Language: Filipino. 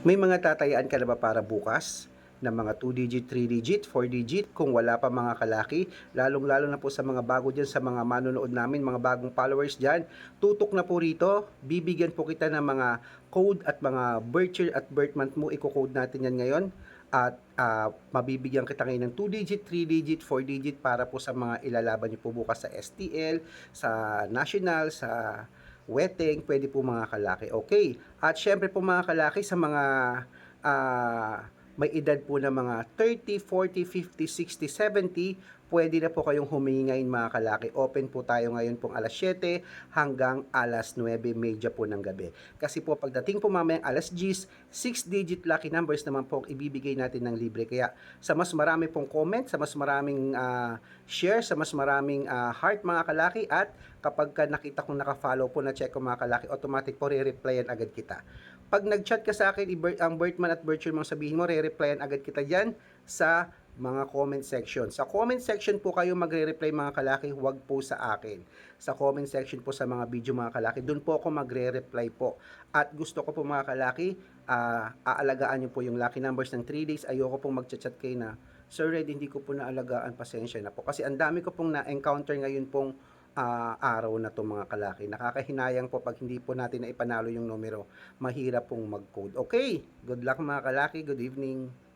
May mga tatayaan ka na ba para bukas? ng mga 2-digit, 3-digit, 4-digit kung wala pa mga kalaki, lalong-lalo na po sa mga bago dyan, sa mga manonood namin, mga bagong followers dyan, tutok na po rito, bibigyan po kita ng mga code at mga birth year at birth month mo, i-code natin yan ngayon, at ah, mabibigyan kita ngayon ng 2-digit, 3-digit, 4-digit para po sa mga ilalaban niyo po bukas sa STL, sa National, sa Weteng, pwede po mga kalaki. Okay. At syempre po mga kalaki sa mga ah, may edad po na mga 30, 40, 50, 60, 70, pwede na po kayong humingi ngayon mga kalaki. Open po tayo ngayon pong alas 7 hanggang alas 9.30 po ng gabi. Kasi po pagdating po mamayang alas 10, 6-digit lucky numbers naman po ibibigay natin ng libre. Kaya sa mas marami pong comment, sa mas maraming ah, share, sa mas maraming ah, heart mga kalaki at kapag ka nakita kong naka-follow po na check ko mga kalaki, automatic po re-replyan agad kita. Pag nag-chat ka sa akin, ang birthman at year mong sabihin mo, re-replyan agad kita dyan sa mga comment section. Sa comment section po kayo magre-reply mga kalaki, huwag po sa akin. Sa comment section po sa mga video mga kalaki, doon po ako magre-reply po. At gusto ko po mga kalaki, ah, aalagaan niyo po yung lucky numbers ng 3 days. Ayoko pong magchat-chat kayo na, Sir Red, hindi ko po naalagaan, pasensya na po. Kasi ang dami ko pong na-encounter ngayon pong ah, araw na to mga kalaki. Nakakahinayang po pag hindi po natin na ipanalo yung numero. Mahirap pong mag-code. Okay, good luck mga kalaki. Good evening.